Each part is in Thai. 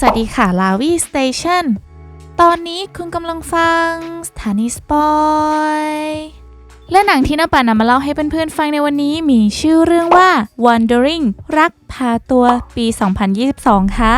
สวัสดีค่ะ ลาวีสเตชันตอนนี้คุณกำลังฟังสถานีสปอยและหนังที่น้าป่านำมาเล่าให้เพื่อนๆฟังในวันนี้มีชื่อเรื่องว่า Wandering รัก พาตัวปี 2022 ค่ะ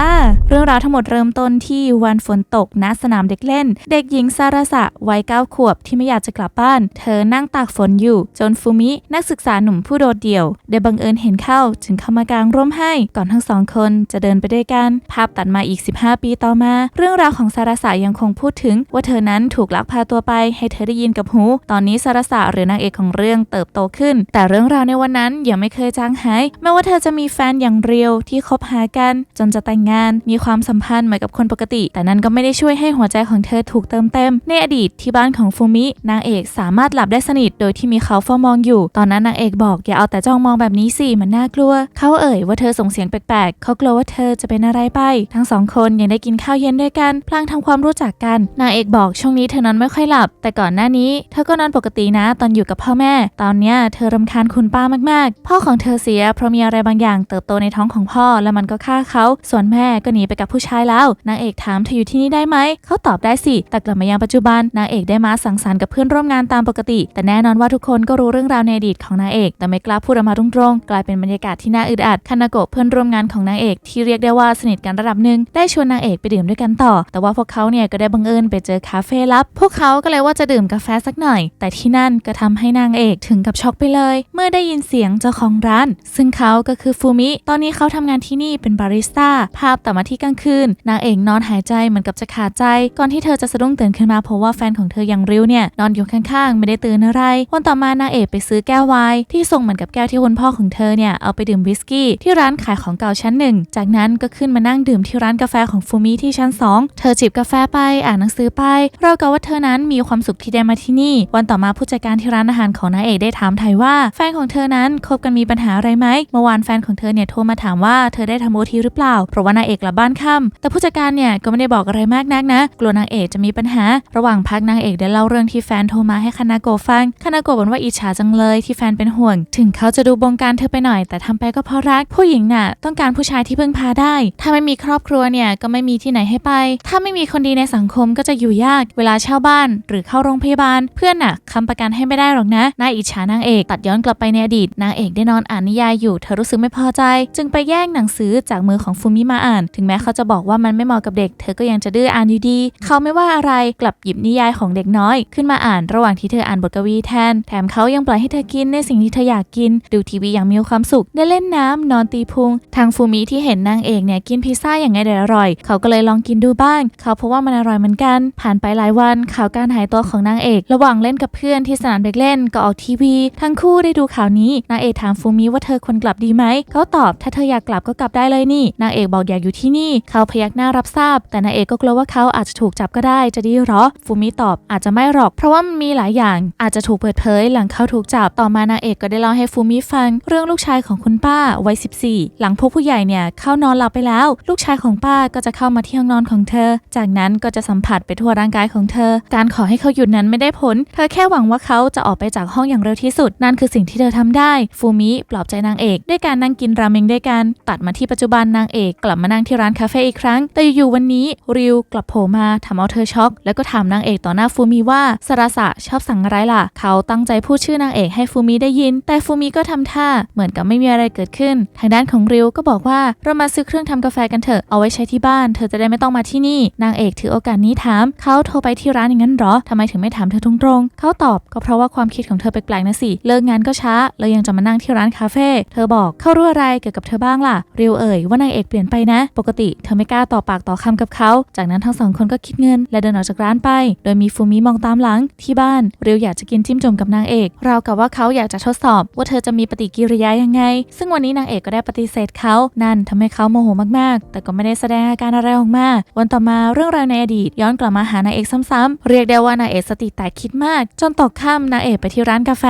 เรื่องราวทั้งหมดเริ่มต้นที่วันฝนตกณสนามเด็กเล่น เด็กหญิงซาราสะวัย 9 ขวบที่ไม่อยากจะกลับบ้าน เธอนั่งตากฝนอยู่ จนฟูมินักศึกษาหนุ่มผู้โดดเดี่ยว ได้บังเอิญเห็นเข้า จึงเข้ามากางร่มให้ ก่อนทั้งสองคนจะเดินไปด้วยกัน ภาพตัดมาอีก 15 ปีต่อมา เรื่องราวของซาราสะยังคงพูดถึง ว่าเธอนั้นถูกลักพาตัวไป ให้เธอได้ยินกับหู ตอนนี้ซาราสะหรือนางเอกของเรื่องเติบโตขึ้น แต่เรื่องราวในวันนั้นยังไม่เคยจางหายแม้ว่าเธอจะมีแฟนอย่างเรียวที่คบหากันจนจะแต่งงานมีความสัมพันธ์เหมือนกับคนปกติ แต่นั้นก็ไม่ได้ช่วยให้หัวใจของเธอถูกเติมเต็ม ในอดีตที่บ้านของฟูมิ นางเอกสามารถหลับได้สนิทโดยที่มีเขาเฝ้ามองอยู่ ตอนนั้นนางเอกบอกอย่าเอาแต่จ้องมองแบบนี้สิมันน่ากลัว เขาเอ่ยว่าเธอส่งเสียงแปลกๆเขากลัวว่าเธอจะเป็นอะไรไป ทั้งสองคนยังได้กินข้าวเย็นด้วยกันพลางทำความรู้จักกัน นางเอกบอกช่วงนี้เธอนอนไม่ค่อยหลับ แต่ก่อนหน้านี้เธอก็นอนปกตินะตอนอยู่กับพ่อแม่ ตอนเนี้ยเธอรำคาญคุณป้ามากๆ พ่อของเธอเสียเพราะมีอะไรบางอย่างเติบโตในท้องของพ่อ แล้วมันก็ฆ่าเขา ส่วนแม่ก็หนีไปกับผู้ชายแล้ว นางเอกถามเธออยู่ที่นี่ได้ไหม เขาตอบได้สิ แต่กลับมายังปัจจุบัน นางเอกได้มาสังสรรค์กับเพื่อนร่วมงานตามปกติ แต่แน่นอนว่าทุกคนก็รู้เรื่องราวในอดีตของนางเอก แต่ไม่กล้าพูดออกมาตรงๆ กลายเป็นบรรยากาศที่น่าอึดอัด คานาโกะเพื่อนร่วมงานของนางเอกที่เรียกได้ว่าสนิทกันระดับหนึ่ง ได้ชวนนางเอกไปดื่มด้วยกันต่อ แต่ว่าพวกเขาเนี่ยก็ได้บังเอิญไปเจอคาเฟ่ลับ พวกเขาก็เลยว่าจะดื่มกาแฟสักหน่อย แต่ที่นั่นก็ทำให้นางเอกถึงกับช็อกไปเลย เมื่อได้ยินเสียงเจ้าของร้าน ซึ่งเขาก็คือฟูมิตอนนี้เขาทำงานที่นี่เป็นบาริสต้า ภาพต่อมาที่กลางคืน นางเอกนอนหายใจเหมือนกับจะขาดใจ ก่อนที่เธอจะสะดุ้งตื่นขึ้นมาเพราะว่าแฟนของเธอย่างริ้วเนี่ยนอนอยู่ข้างๆ ไม่ได้ตื่นอะไร วันต่อมานางเอกไปซื้อแก้วไวน์ที่ทรงเหมือนกับแก้วที่คุณพ่อของเธอเนี่ยเอาไปดื่มวิสกี้ที่ร้านขายของเก่าชั้นหนึ่ง จากนั้นก็ขึ้นมานั่งดื่มที่ร้านกาแฟของฟูมิที่ชั้น 2 เธอจิบกาแฟไปอ่านหนังสือไป เรากับว่าเธอนั้นมีความสุขที่ได้มาที่นี่ วันต่อมาผู้จัดการที่ร้านอาหารของนางเอกได้ถามไทยว่า แฟนของเธอนั้นคบกันมีปัญหาอะไรไหมเมื่อวานแฟนของเธอเนี่ยโทรมาถามว่าเธอได้ทำโอทีหรือเปล่า เพราะว่านางเอกกลับบ้านค่ำแต่ผู้จัดการเนี่ยก็ไม่ได้บอกอะไรมากนักนะ กลัวนางเอกจะมีปัญหา ระหว่างพักนางเอกได้เล่าเรื่องที่แฟนโทรมาให้คานาโกฟังคานาโกบอกว่าอิจฉาจังเลยที่แฟนเป็นห่วง ถึงเขาจะดูบงการเธอไปหน่อย แต่ทำไปก็เพราะรัก ผู้หญิงน่ะต้องการผู้ชายที่พึ่งพาได้ ถ้าไม่มีครอบครัวเนี่ยก็ไม่มีที่ไหนให้ไป ถ้าไม่มีคนดีในสังคมก็จะอยู่ยาก เวลาเช่าบ้าน หรือเข้าโรงพยาบาล เพื่อนน่ะคำประกันให้ไม่ได้หรอกนะน่าอิจฉานางเอกตัดย้อนกลับไปในอดีตนางเอกได้นอนอ่านนิยายอยู่ เธอรู้สึกไม่พอใจจึงไปแย่งหนังสือจากมือของฟูมิมาอ่าน ถึงแม้เขาจะบอกว่ามันไม่เหมาะกับเด็ก เธอก็ยังจะดื้ออ่านอยู่ดี เขาไม่ว่าอะไรกลับหยิบนิยายของเด็กน้อย ขึ้นมาอ่านระหว่างที่เธออ่านบทกวีแทน แถมเขายังปล่อยให้เธอกินในสิ่งที่เธออยากกิน ดูทีวีอย่างมีความสุข ได้เล่นน้ำนอนตีพุง ทางฟูมิที่เห็นนางเอกเนี่ยกินพิซซ่าอย่างไงเดอร่อย เขาก็เลยลองกินดูบ้าง เขาพบว่ามันอร่อยเหมือนกัน ผ่านไปหลายวันข่าวการหายตัวของนางเอก ระหว่างเล่นกับเพื่อนที่สนามเด็กเล่นก็ออกทีวี ทั้งคู่ได้ดูข่าวนี้ นางเอกถามฟูมิว่าเธอควรกลับดีไหม เขาตอบถ้าเธออยากกลับก็กลับได้เลยนี่ นางเอกบอกอยากอยู่ที่นี่ เขาพยักหน้ารับทราบ แต่นางเอกก็กลัวว่าเขาอาจจะถูกจับก็ได้จะดีหรอ ฟูมิตอบอาจจะไม่หรอก เพราะว่ามันมีหลายอย่างอาจจะถูกเปิดเผยหลังเขาถูกจับต่อมานางเอกก็ได้เล่าให้ฟูมิฟัง เรื่องลูกชายของคุณป้าวัย14 หลังพวกผู้ใหญ่เนี่ยเข้านอนหลับไปแล้ว ลูกชายของป้าก็จะเข้ามาที่ห้องนอนของเธอ จากนั้นก็จะสัมผัสไปทั่วร่างกายของเธอ การขอให้เขาหยุดนั้นไม่ได้ผล เธอแค่หวังว่าเขาจะออกไปจากห้องอย่างเร็วที่สุด นั่นคือสิ่งที่เธอทำได้ ฟูมิปลอบใจนางเอก ด้วยการนั่งกินราเมงด้วยกัน ตัดมาที่ปัจจุบันนางเอกกลับมานั่งที่ร้านคาเฟ่อีกครั้ง แต่อยู่วันนี้ริวกลับโผล่มาทำเอาเธอช็อก แล้วก็ถามนางเอกต่อหน้าฟูมิว่าสราสะชอบสั่งอะไรล่ะ เขาตั้งใจพูดชื่อนางเอกให้ฟูมิได้ยิน แต่ฟูมิก็ทำท่าเหมือนกับไม่มีอะไรเกิดขึ้น ทางด้านของริวก็บอกว่าเรามาซื้อเครื่องทำกาแฟกันเถอะเอาไว้ใช้ที่บ้าน เธอจะได้ไม่ต้องมาที่นี่ นางเอกถือโอกาสนี้ถามเขาโทรไปที่ร้านอย่างนั้นเหรอทำไมถึงไม่ถามเธอตรงๆเขาตอบก็เพราะว่าความคิดของเธอแปลกๆนะสิเลิกงานก็ช้าแล้วยังจะมานั่งที่ร้านคาเฟ่เธอบอกเขารู้อะไรเกี่ยวกับเธอบ้างล่ะริวเอ่ยว่านางเอกเปลี่ยนไปนะ ปกติเธอไม่กล้าต่อปากต่อคำกับเขา จากนั้นทั้งสองคนก็คิดเงิน และเดินออกจากร้านไป โดยมีฟูมิมองตามหลังที่บ้านริวอยากจะกินจิ้มจุ่มกับนางเอกราวกับว่าเขาอยากจะทดสอบ ว่าเธอจะมีปฏิกิริยายังไง ซึ่งวันนี้นางเอกก็ได้ปฏิเสธเขานั่นทำให้เขาโมโหมากๆ แต่ก็ไม่ได้แสดงอาการอะไรออกมา วันต่อมาเรื่องราวในอดีตย้อนกลับมาหานางเอกซ้ำๆเรียกได้ว่านางเอกสติแตกคิดมาก จนตกค่ำนางเอกไปที่ร้านกาแฟ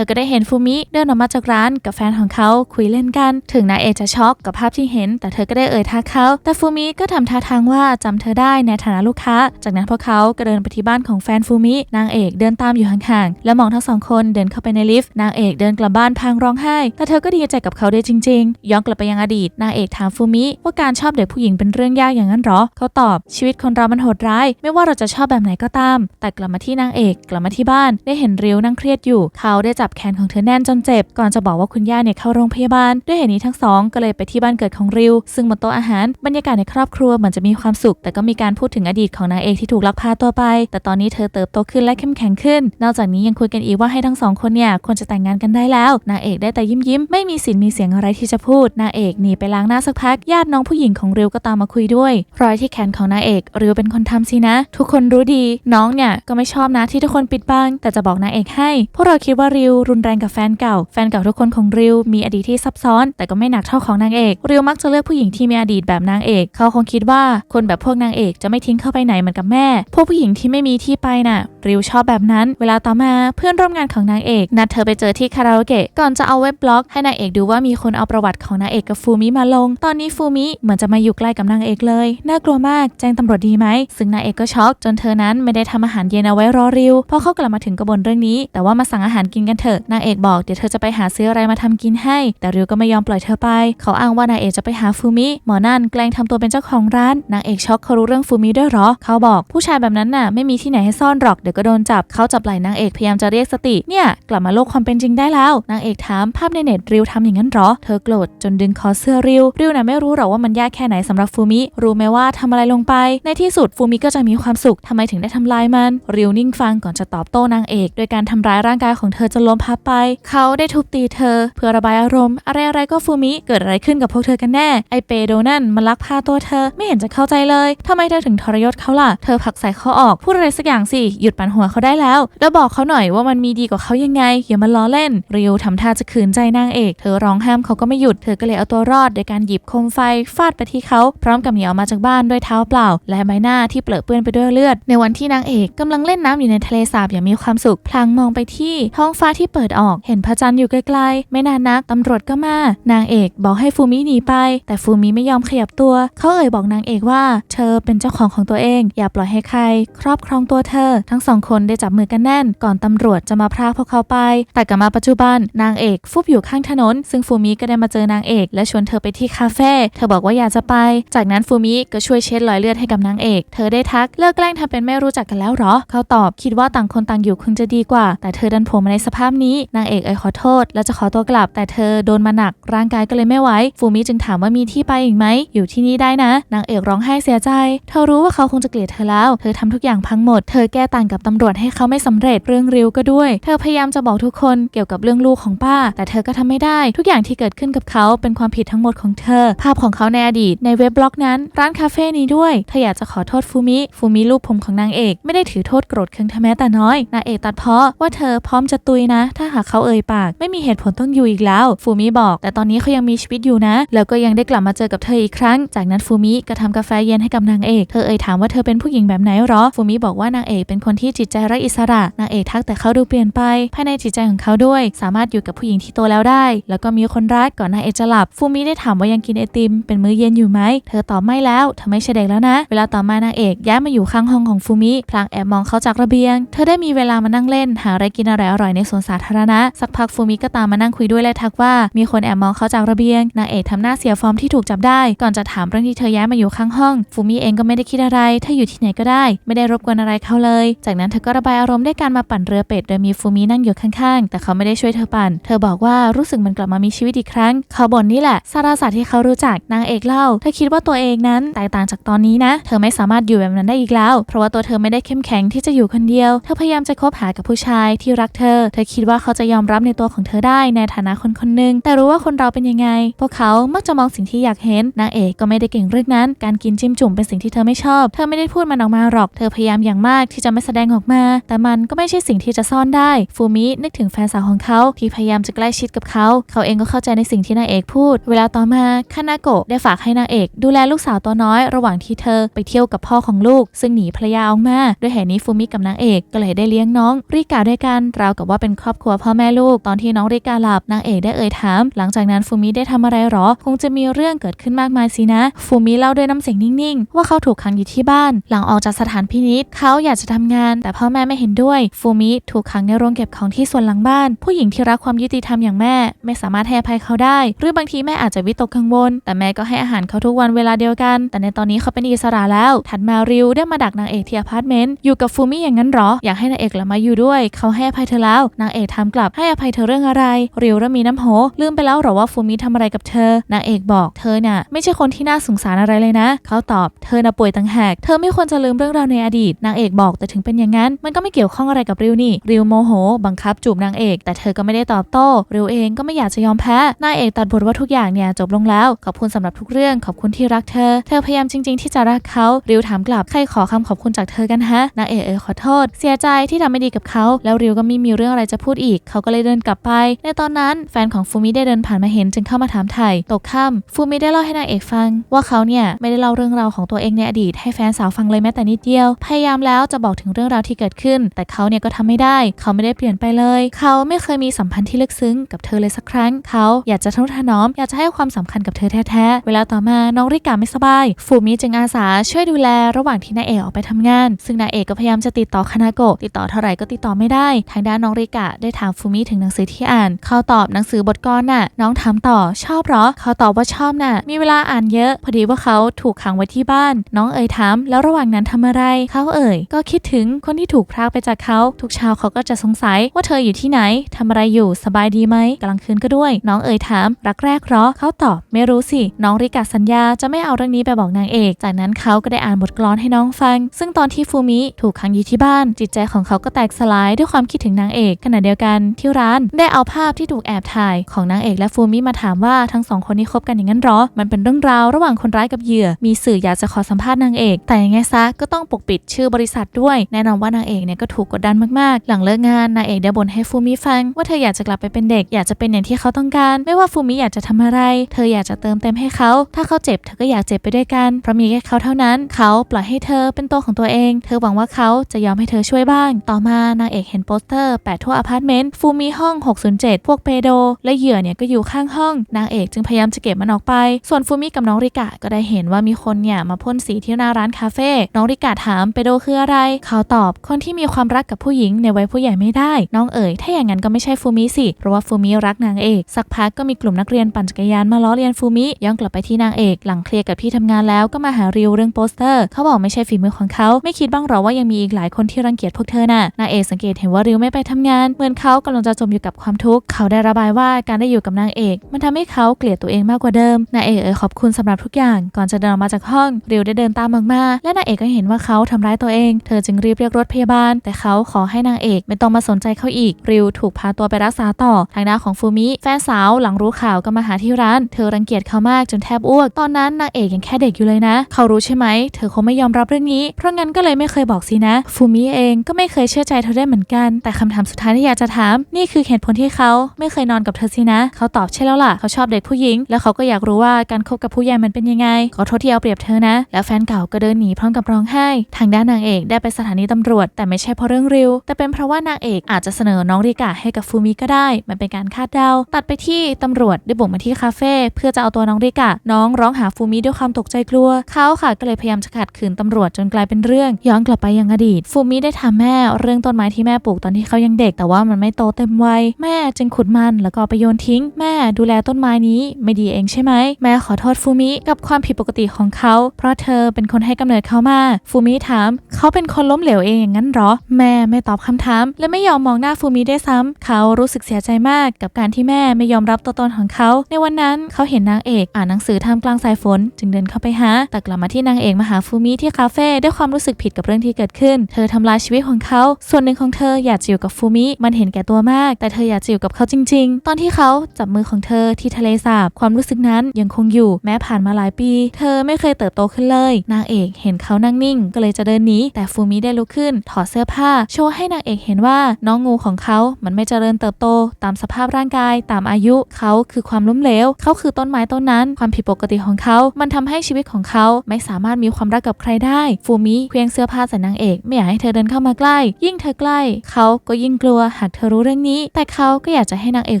อก็ได้เห็นฟูมิเดินออกมาจากร้านกับแฟนของเขาคุยเล่นกัน ถึงนายเอกจะช็อกกับภาพที่เห็น แต่เธอก็ได้เอ่ยทักเขา แต่ฟูมิก็ทำท่าทางว่าจำเธอได้ในฐานะลูกค้า จากนั้นพวกเขาก็เดินไปที่บ้านของแฟนฟูมิ นางเอกเดินตามอยู่ห่างๆ แล้วมองทั้งสองคนเดินเข้าไปในลิฟต์ นางเอกเดินกลับบ้านพางร้องไห้ แต่เธอก็ดีใจกับเขาได้จริง ๆ ย้อนกลับไปยังอดีต นางเอกถามฟูมิว่าการชอบเด็กผู้หญิงเป็นเรื่องยากอย่างนั้นหรอ เขาตอบชีวิตคนเรามันโหดร้าย ไม่ว่าเราจะชอบแบบไหนก็ตาม แต่กลับมาที่นางเอกกลับมาที่บ้านได้เห็นริวนั่งเครียดอยู่ เขาได้จับแขนของเธอแน่นจนเจ็บ ก่อนจะบอกว่าคุณย่าเนี่ยเข้าโรงพยาบาล ด้วยเหตุนี้ทั้งสองก็เลยไปที่บ้านเกิดของริว ซึ่งบนโต๊ะอาหารบรรยากาศในครอบครัวเหมือนจะมีความสุข แต่ก็มีการพูดถึงอดีตของนางเอกที่ถูกลักพาตัวไป แต่ตอนนี้เธอเติบโตขึ้นและเข้มแข็งขึ้น นอกจากนี้ยังคุยกันอีกว่าให้ทั้งสองคนเนี่ยควรจะแต่งงานกันได้แล้วนางเอกได้แต่ยิ้มยิ้มไม่มีสินมีเสียงอะไรที่จะพูดนางเอกหนีไปล้างหน้าสักพักญาติน้องผู้หญิงของริวก็ตามมาคุยด้วย รอยที่แขนของนางเอกริวเป็นคนทำสินะ ทุกคนรู้ดี น้องเนี่ยก็ไม่ชอบนะที่ทุกคนปิดบังแต่จะบอกนางเอกให้พวกเราคิดว่าริวรุนแรงกับแฟนเก่า แฟนเก่าทุกคนของริวมีอดีตที่ซับซ้อน แต่ก็ไม่หนักเท่าของนางเอกริวมักจะเลือกผู้หญิงที่มีอดีตแบบนางเอก เขาคงคิดว่าคนแบบพวกนางเอกจะไม่ทิ้งเข้าไปไหนเหมือนกับแม่ พวกผู้หญิงที่ไม่มีที่ไปน่ะริวชอบแบบนั้น เวลาต่อมาเพื่อนร่วมงานของนางเอกนัดเธอไปเจอที่คาราโอเกะก่อนจะเอาเว็บบล็อกให้นางเอกดูว่ามีคนเอาประวัติของนางเอกกับฟูมิมาลง ตอนนี้ฟูมิเหมือนจะมาอยู่ใกล้กับนางเอกเลยน่ากลัวมากแจ้งตำรวจดีไหมซึ่งนางเอกก็ช็อกจนเธอนั้นไม่ได้ทำอาหารเย็นเอาไว้รอริวพอเขากลับมาถึงกระบนเรื่องนี้ แต่ว่ามาสั่งอาหารกินกันเถอะนางเอกบอกเดี๋ยวเธอจะไปหาซื้ออะไรมาทำกินให้ แต่ริวก็ไม่ยอมปล่อยเธอไป เขาอ้างว่านางเอกจะไปหาฟูมิหมอนั่นแกล้งทำตัวเป็นเจ้าของร้านนางเอกช็อกเขารู้เรื่องฟูมิด้วยหรอ เขาบอกผู้ชายแบบนั้นน่ะไม่มีที่ไหนให้ซ่อนหรอกเดี๋ยวก็โดนจับเขาจับไหล่นางเอกพยายามจะเรียกสติเนี่ยกลับมาโลกความเป็นจริงได้แล้วนางเอกถามภาพในเน็ตริวทำอย่างนั้นหรอ เธอโกรธจนดึงคอเสื้อริวริวน่ะไม่รู้หรอกว่ามันยากแค่ไหนสำหรับฟูมิรู้ไหมว่าทำอะไรลงไป ในที่สุดฟูมิก็จะมีความสุขทำไมถึงได้ทำลายมัน ริวนิ่งฟังก่อนจะตอบโต้นางเอก โดยการทำร้ายร่างกายของเธอจนล้มพับไป เขาได้ทุบตีเธอ เพื่อระบายอารมณ์ อะไรอะไรก็ฟูมิเกิดอะไรขึ้นกับพวกเธอกันแน่ไอเปโดนั่นมันลักพาตัวเธอไม่เห็นจะเข้าใจเลยทำไมเธอถึงทรยศเขาล่ะเธอผลักใส่เขาออกพูดอะไรสักอย่างสิหยุดปั่นหัวเขาได้แล้ว แล้วบอกเขาหน่อยว่ามันมีดีกว่าเขายังไง อย่ามาล้อเล่น ริวทำท่าจะขืนใจนางเอก เธอร้องห้ามเขาก็ไม่หยุด เธอก็เลยเอาตัวรอดโดยการหยิบโคมไฟฟาดไปที่เขาพร้อมกับหนีออกมาจากบ้านด้วยเท้าเปล่า และใบหน้าที่เปรอะเปื้อนไปด้วยเลือด ในวันที่นางเอกกำลังเล่นน้ำอยู่ในทะเลสาบอย่างมีความสุข พลางมองไปที่ท้องฟ้าที่เปิดออก เห็นพระจันทร์อยู่ไกลๆ ไม่นานนักตำรวจก็มา นางเอกบอกให้ฟูมิหนีไป แต่ฟูมิไม่ยอมขยับตัว เขาเอ่ยบอกนางเอกว่า เธอเป็นเจ้าของของตัวเอง อย่าปล่อยให้ใคร ครอบครองตัวเธอ ทั้งสองคนได้จับมือกันแน่น ก่อนตำรวจจะมาพรากพวกเขาไป แต่กลับมาปัจจุบันนางเอกฟุบอยู่ข้างถนน ซึ่งฟูมิก็ได้มาเจอนางเอก และชวนเธอไปที่คาเฟ่เธอบอกว่าอยากจะไป จากนั้นฟูมิก็ช่วยเช็ดรอยเลือดให้กับนางเอก เธอได้ทักเลิกแกล้งทำเป็นไม่รู้จักกันแล้วเหรอ เขาตอบคิดว่าต่างคนต่างอยู่คงจะดีกว่า แต่เธอดันโผล่มาในสภาพนี้นางเอกเอ่ยขอโทษ แล้วจะขอตัวกลับ แต่เธอโดนมาหนักร่างกายก็เลยไม่ไหวฟูมิจึงถามว่ามีที่ไปอีกไหมอยู่ที่นี่ได้นะ นางเอกร้องไห้เสียใจ เธอรู้ว่าเขาคงจะเกลียดเธอแล้ว เธอทำทุกอย่างพังหมด เธอแก้ต่างกับตำรวจให้เขาไม่สำเร็จเรื่องริวก็ด้วย เธอพยายามจะบอกทุกคนเกี่ยวกับเรื่องลูกของป้า แต่เธอก็ทำไม่ได้ ทุกอย่างที่เกิดขึ้นกับเขาเป็นความผิดทั้งหมดของเธอ ภาพของเขาในอดีตในเว็บบล็อกนั้น ร้านคาเฟ่นี้ด้วยเธออยากจะขอโทษฟูมิฟูมิรูปผมของนางเอกไม่ได้ถือโทษโกรธเคืองเธอแม้แต่น้อยนางเอกตัดเพาะว่าเธอพร้อมจะตุยนะ ถ้าหากเขาเอ่ยปาก ไม่มีเหตุผลต้องอยู่อีกแล้ว ฟูมิบอก แต่ตอนนี้เขายังมีชีวิตอยู่นะ แล้วก็ยังได้กลับมาเจอกับเธออีกครั้ง จากนั้นฟูมิก็ทำกาแฟเย็นให้กับนางเอก เธอเอ่ยถามว่าเธอเป็นผู้หญิงแบบไหนหรอ ฟูมิบอกว่านางเอกเป็นคนที่จิตใจไร้อิสระนางเอกทักแต่เขาดูเปลี่ยนไป ภายในจิตใจของเขาด้วย สามารถอยู่กับผู้หญิงที่โตแล้วได้ แล้วก็มีคนรักก่อนนางเอกจะหลับ ฟูมิได้ถามว่ายังกินไอติม เป็นมื้อเย็นอยู่ไหม เธอตอบไม่แล้วเธอไม่ใช่เด็กแล้วนะ เวลาต่อมานางเอกย้ายมาอยู่ข้างห้องของฟูมิพลางแอบมองเขาจากระเบียง เธอได้มีเวลามานั่งเล่น หาอะไรกินอร่อยในสวนสาธารณะสักพักฟูมิก็ตามมานั่งคุยด้วยและทักว่ามีคนแอบมองเขาจากระเบียงนางเอกทำหน้าเสียฟอร์มที่ถูกจับได้ ก่อนจะถามเรื่องที่เธอย้ายมาอยู่ข้างห้อง ฟูมิเองก็ไม่ได้คิดอะไรถ้าอยู่ที่ไหนก็ได้ ไม่ได้รบกวนอะไรเขาเลย จากนั้นเธอก็ระบายอารมณ์ด้วยการมาปั่นเรือเป็ดโดยมีฟูมินั่งอยู่ข้างๆ แต่เขาไม่ได้ช่วยเธอปั่น เธอบอกว่ารู้สึกมันกลับมามีชีวิตอีกครั้ง เขาบ่นนี่แหละสารศาสตร์ที่เขารู้จักนางเอกเล่า เธอคิดว่าตัวเองนั้นแตกต่างจากตอนนี้นะ เธอไม่สามารถอยู่แบบนั้นได้อีกแล้ว เพราะว่าตัวเธอไม่ได้เข้มแข็งที่จะอยู่คนเดียว เธอพยายามจะคบหากับผู้ชายที่รักเธอ เธอคิดว่าเขาจะยอมรับในตัวของเธอได้ในฐานะคนคนหนึ่งแต่รู้ว่าคนเราเป็นยังไง พวกเขามักจะมองสิ่งที่อยากเห็นนางเอกก็ไม่ได้เก่งเรื่องนั้น การกินจิ้มจุ่มเป็นสิ่งที่เธอไม่ชอบ เธอไม่ได้พูดมันออกมาหรอก เธอพยายามอย่างมากที่จะไม่แสดงออกมา แต่มันก็ไม่ใช่สิ่งที่จะซ่อนได้ ฟูมินึกถึงแฟนสาวของเขาที่พยายามจะใกล้ชิดกับเขา เขาเองก็เข้าใจในสิ่งที่นางเอกพูด เวลาต่อมาคานาโกะได้ฝากให้นางเอก ดูแลลูกสาวตัวน้อย ระหว่างที่เธอไปเที่ยวกับพ่อของลูก ซึ่งหนีภรรยาออกมาด้วยเหตุนี้ฟูมิกับนางเอกก็เลยได้เลี้ยงน้อง ริกาด้วยกันราวกับว่าเป็นครอบครัวพ่อแม่ลูกตอนที่น้องริกาหลับนางเอกได้เอ่ยถาม หลังจากนั้นฟูมิได้ทำอะไรหรอ คงจะมีเรื่องเกิดขึ้นมากมายสินะ ฟูมิเล่าด้วยน้ำเสียงนิ่งๆ ว่าเขาถูกขังอยู่ที่บ้าน หลังออกจากสถานพินิษเขาอยากจะทำงานแต่พ่อแม่ไม่เห็นด้วยฟูมิถูกขังในโรงเก็บของที่ส่วนหลังบ้าน ผู้หญิงที่รักความยุติธรรมอย่างแม่ ไม่สามารถให้อภัยเขาได้ หรือบางทีแม่อาจจะวิตกกังวล แต่แม่ก็ให้อาหารเขาทุกวันเวลาเดียวกัน แต่ในตอนนี้เขาเป็นอิสระแล้ว ถัดมาริวได้มาดักนางเอกที่อพาร์ตเมนต์อยู่กับฟูมิอย่างนั้นหรอ อยากให้นางเอกกลับมาอยู่ด้วย เขาให้อภัยเธอแล้ว นางเอกถามกลับให้อภัยเธอเรื่องอะไร ริวเริ่มมีน้ำโหลืมไปแล้วหรอว่าฟูมิทำอะไรกับเธอ นางเอกบอกเธอน่ะไม่ใช่คนที่น่าสงสารอะไรเลยนะ เขาตอบเธอน่ะป่วยต่างหาก เธอไม่ควรจะลืมเรื่องราวในอดีต นางเอกบอกแต่ถึงเป็นอย่างนั้น มันก็ไม่เกี่ยวข้องอะไรกับริวนี่ ริวโมโห บังคับจูบนางเอก แต่เธอก็ไม่ได้ตอบโต้ ริวเองก็ไม่อยากจะยอมแพ้ นางเอกตัดบทว่าทุกอย่างเนี่ยจบลงแล้ว ขอบคุณสำหรับทุกเรื่อง ขอบคุณที่รักเธอ เธอพยายามจริง ๆ ที่จะรักเขา ริวถามกลับ ใครขอคำขอบคุณจากเธอกันฮะ นางเอกเออขอโทษ เสียใจที่ทำไม่ดีกับเขา แล้วริวก็ไม่มีเรื่องอะไรจะพูดอีก เขาก็เลยเดินกลับไป ในตอนนั้นแฟนของฟูมิได้เดินผ่านมาเห็นจึงเข้ามาถามไถ่ตกค่ำฟูมิได้เล่าให้นางเอกฟัง ว่าเขาเนี่ยไม่ได้เล่าเรื่องราวของตัวเองในอดีตให้แฟนสาวฟังเลยแม้แต่นิดเดียว พยายามแล้วจะบอกถึงเรื่องราวที่เกิดขึ้น แต่เขาเนี่ยก็ทำไม่ได้ เขาไม่ได้เปลี่ยนไปเลย เขาไม่เคยมีสัมพันธ์ที่ลึกซึ้งกับเธอเลยสักครั้ง เขาอยากจะทนุถนอม อยากจะให้ความสำคัญกับเธอแท้ๆ เวลาต่อมาน้องริกาไม่สบาย ฟูมิจึงอาสาช่วยดูแลระหว่างที่นายเอกออกไปทำงาน ซึ่งนายเอกก็พยายามจะติดต่อคานาโกะติดต่อเท่าไหร่ก็ติดต่อไม่ได้ ทางด้านน้องริกะได้ถามฟูมิถึงหนังสือที่อ่าน เขาตอบหนังสือบทกลน่ะ น้องถามต่อชอบหรอ เขาตอบว่าชอบน่ะ มีเวลาอ่านเยอะ พอดีว่าเขาถูกขังไว้ที่บ้าน น้องเอ่ยถามแล้วระหว่างนั้นทำอะไร เขาเอ่ยก็คิดถึงคนที่ถูกพรากไปจากเขา ทุกเช้าเขาก็จะสงสัยว่าเธออยู่ที่ไหนทำอะไรอยู่สบายดีไหมกลางคืนก็ด้วย น้องเอ่ยถาม รักแรกเหรอเขาตอบไม่รู้สิ น้องริกะสัญญาจะไม่เอาเรื่องนี้ไปบอกนางเอก จากนั้นเขาก็ได้อ่านบทกลอนให้น้องฟัง ซึ่งตอนที่ฟูมิถูกขังอยู่ที่บ้าน จิตใจของเขาก็แตกสลายด้วยความคิดถึงนางเอกขณะเดียวกันที่ร้านได้เอาภาพที่ถูกแอบถ่ายของนางเอกและฟูมิมาถามว่าทั้งสองคนนี้คบกันอย่างนั้นหรอ มันเป็นเรื่องราวระหว่างคนร้ายกับเหยื่อ มีสื่ออยากจะขอสัมภาษณ์นางเอก แต่ยังไงซะก็ต้องปกปิดชื่อบริษัทด้วยแน่นอนว่านางเอกเนี่ยก็ถูกกดดันมากๆ หลังเลิกงานนางเอกได้บ่นให้ฟูมิฟัง ว่าเธออยากจะกลับไปเป็นเด็กอยากจะเป็นอย่างที่เขาต้องการ ไม่ว่าฟูมิอยากจะทำอะไร เธออยากจะเติมเต็มให้เขา ถ้าเขาเจ็บเธอก็อยากเจ็บไปด้วยกันเพราะมีแค่เขาเท่านั้น เขาปล่อยให้เธอเป็นตัวของตัวเอง เธอหวังว่าเขาจะยอมให้เธอช่วยบ้าง ต่อมานางเอกเห็นโปสเตอร์แปะทั่วอพาร์ตเมนต์ฟูมิห้อง 607 พวกเปโด และเหยื่อเนี่ยก็อยู่ข้างห้อง นางเอกจึงพยายามจะเก็บมันออกไป ส่วนฟูมิกับน้องริกะก็ได้เห็นว่ามีคนเนี่ยมาพ่นสีที่หน้าร้านคาเฟ่น้องริกะถามเปโดคืออะไร เขาตอบคนที่มีความรักกับผู้หญิงในวัยผู้ใหญ่ไม่ได้ น้องเอ๋ยถ้าอย่างนั้นก็ไม่ใช่ฟูมิสิ เพราะว่าฟูมิรักนางเอกสักพักก็มีกลุ่มนักเรียนปั่นจักรยานมาล้อเลียนฟูมิย้อนกลับไปที่นางเอกหลังเคลียร์กับที่ทำงานแล้วก็มาหาริวเรื่องโปสเตอร์ เขาบอกไม่ใช่ฝีมือของเขา ไม่คิดบ้างหรอว่ายังมีอีกหลายคนที่รังเกียจพวกเธอน่ะนางเอกสังเกตเห็นว่าริวไม่ไปทำงาน เหมือนเขากำลังจะจมอยู่กับความทุกข์เขาได้ระบายว่าการได้อยู่กับนางเอก มันทำให้เขาเกลียดตัวเองมากกว่าเดิมนางเอกเอ๋ยขอบคุณสำหรับทุกอย่าง ก่อนจะเดินออกมาจากห้องริวได้เดินตามออกมาและนางเอกก็เห็นว่าเขาทำร้ายตัวเอง เธอจึงรีบเรียกรถพยาบาล แต่เขาขอให้นางเอกไม่ต้องมาสนใจเขาอีก ริวถูกพาตัวไปรักษาต่อ ทางด้านของฟูมิ แฟนสาวหลังรู้ข่าวก็มาหาที่ร้าน เธอรังเกียจเขามากจนแทบอ้วก ตอนนั้นนางเอกยังแค่เด็กอยู่เลยนะ เขารู้ใช่ไหม เธอคงไม่ยอมรับเรื่องนี้ เพราะงั้นก็เลยไม่เคยบอกสินะ ฟูมิเองก็ไม่เคยเชื่อใจเธอได้เหมือนกัน แต่คำถามสุดท้ายที่อยากจะถาม นี่คือเหตุผลที่เขาไม่เคยนอนกับเธอสินะ เขาตอบใช่แล้วล่ะ เขาชอบเด็กผู้หญิง แล้วเขาก็อยากรู้ว่าการคบกับผู้ใหญ่มันเป็นยังไง ขอโทษที่เอาเปรียบเธอนะ แล้วแฟนเก่าก็เดินหนีพร้อมกับร้องไห้ ทางด้านนางเอกได้ไปสถานีตำรวจ แต่ไม่ใช่เพราะเรื่องริว แต่เป็นเพราะว่านางเอกอาจจะเสนอน้องริกะให้กับฟูมิก็ได้ มันเป็นการคาดเดา ตัดไปที่ตำรวจได้บุกมาที่คาเฟ่เพื่อจะเอาตัวน้องริกะ น้องร้องหาฟูมิด้วยความตกใจกลัว เขาค่ะก็เลยพยายามจะขัดขืนตำรวจจนกลายเป็นเรื่อง ย้อนกลับไปยังอดีต ฟูมิได้ถามแม่เรื่องต้นไม้ที่แม่ปลูกตอนที่เขายังเด็ก แต่ว่ามันไม่โตเต็มวัยแม่จึงขุดมันแล้วก็ไปโยนทิ้ง แม่ดูแลต้นไม้นี้ไม่ดีเองใช่ไหมแม่ขอโทษฟูมิกับความผิดปกติของเขา เพราะเธอเป็นคนให้กำเนิดเขามาฟูมิถาม เขาเป็นคนล้มเหลวเองอย่างนั้นเหรอ แม่ไม่ตอบคำถาม และไม่ยอมมองหน้าฟูมิได้ซ้ำเขารู้สึกเสียใจมากกับการที่แม่ไม่ยอมรับตัวตนของเขา ในวันนั้นเขาเห็นนางเอกอ่านหนังสือท่ามกลางสายฝน จึงเดินเข้าไปหา แต่กลับมาที่นางเอกมาหาฟูมิที่คาเฟ่ด้วยความรู้สึกผิดกับเรื่องที่เกิดขึ้น เธอทำลายชีวิตของเขา ส่วนหนึ่งของเธออยากจะอยู่กับฟูมิ มันเห็นแก่ตัวมาก แต่เธออยากจะอยู่กับเขาจริง ๆ ตอนที่เขาจับมือของเธอที่ทะเลสาบ ความรู้สึกนั้นยังคงอยู่แม้ผ่านมาหลายปี เธอไม่เคยเติบโตขึ้นเลย นางเอกเห็นเขานั่งนิ่ง ก็เลยจะเดินหนีแต่ฟูมิได้ลุกขึ้น ถอดเสื้อผ้า โชว์ให้นางเอกเห็นว่าน้องงูของเขา มันไม่เจริญเติบโต ตามสภาพร่างกาย ตามอายุเขาคือความล้มเหลว เขาคือต้นไม้ต้นนั้น ความผิดปกติของเขา มันทำให้ชีวิตของเขาไม่สามารถมีความรักกับใครได้ ฟูมิเคว้งเสื้อผ้าใส่นางเอก ไม่อยากให้เธอเดินเข้ามาใกล้ ยิ่งเธอใกล้ เขาก็ยิ่งกลัวหากเธอรู้เรื่องนี้ แต่เขาก็อยากจะให้นางเอก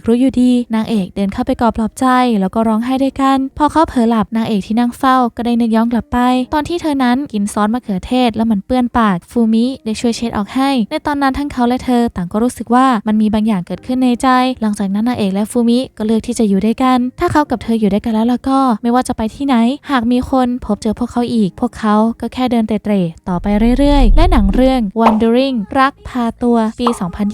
รู้อยู่ดี นางเอกเดินเข้าไปกอดปลอบใจ แล้วก็ร้องไห้ด้วยกัน พอเขาเผลอหลับนางเอกที่นั่งเฝ้าก็ได้นึกย้อนกลับไป ตอนที่เธอนั้นกินซอสมะเขือเทศแล้วมันเปื้อนปาก ฟูมิได้ช่วยเช็ดออกให้ ในตอนนั้นทั้งเขาและเธอต่างก็รู้สึกว่ามันมีบางอย่างเกิดขึ้นในใจ หลังจากนั้นนางเอกและฟูมิก็เลือกที่จะอยู่ด้วยกัน ถ้าเขากับเธออยู่ด้วยกันแล้วล้วก็ ไม่ว่าจะไปที่ไหน หากมีคนพบเจอพวกเขาอีก พวกเขาก็แค่เดินเตะๆต่อไปเรื่อยๆ และหนังเรื่อง Wandering รักพาตัวปี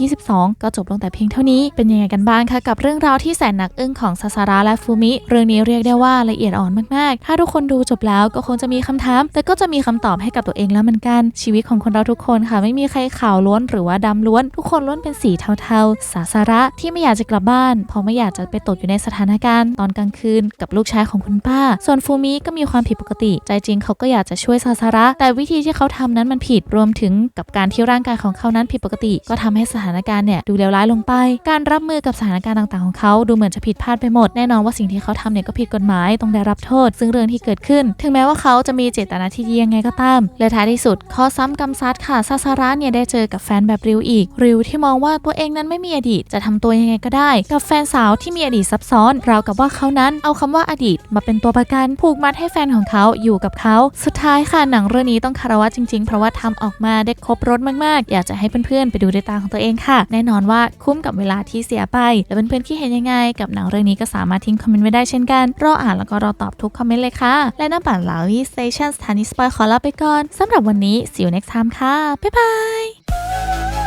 2022 ก็จบลงแต่เพียงเท่านี้เป็นยังไงกันบ้างคะกับเรื่องราวที่แสนหนักอึ้งของซาซาระและฟูมิ เรื่องนี้เรียกได้ว่าละเอียดอ่อนมากๆ ถ้าทุกคนดูจบแล้วก็คงจะมีคำถาม แต่ก็จะมีคำตอบให้กับตัวเองแล้วเหมือนกันชีวิตของคนเราทุกคนค่ะไม่มีใครขาวล้วนหรือว่าดำล้วน ทุกคนล้วนเป็นสีเทาๆ สาสาระที่ไม่อยากจะกลับบ้าน เพราะไม่อยากจะไปตกอยู่ในสถานการณ์ตอนกลางคืนกับลูกชายของคุณป้า ส่วนฟูมิก็มีความผิดปกติ ใจจริงเขาก็อยากจะช่วยซาสาระ แต่วิธีที่เขาทำนั้นมันผิดรวมถึงกับการที่ร่างกายของเขานั้นผิดปกติ ก็ทำให้สถานการณ์เนี่ยดูเลวร้ายลงไป การรับมือกับสถานการณ์ต่างๆของเขาดูเหมือนจะผิดพลาดไปหมดแน่นอนว่าสิ่งที่เขาทำเนี่ยก็ผิดกฎหมายต้องได้รับโทษ ซึ่งเรื่องที่เกิดขึ้น ถึงแม้ว่าเขาจะมีเจตนาที่ดียังไงก็ตามและท้ายที่สุดข้อซ้ำกรรมซัดค่ะซาซาระเนี่ยได้เจอกับแฟนแบบริวอีก ริวที่มองว่าตัวเองนั้นไม่มีอดีตจะทำตัวยังไงก็ได้ กับแฟนสาวที่มีอดีตซับซ้อนราวกับว่าเขานั้นเอาคำว่าอดีตมาเป็นตัวประกันผูกมัดให้แฟนของเขาอยู่กับเขา สุดท้ายค่ะหนังเรื่องนี้ต้องคารวะจริงๆ เพราะว่าทำออกมาได้ครบรถมากๆ อยากจะให้เพื่อนๆไปดูด้วยตาของตัวเองค่ะ แน่นอนว่าคุ้มกับเวลาที่เสียไป แล้วเพื่อนๆคิดเห็นยังไง กับหนังเรื่องนี้ก็สามารถทิ้งคอมเมนต์ไว้ได้เช่นกัน รออ่านแล้วก็รอตอบทุกคอมเมนต์เลยค่ะ และน้ำปั่นเหลาที่ Station สถานีสปอยขอลาไปก่อนสำหรับวันนี้ see you next time ค่ะ啊拜拜。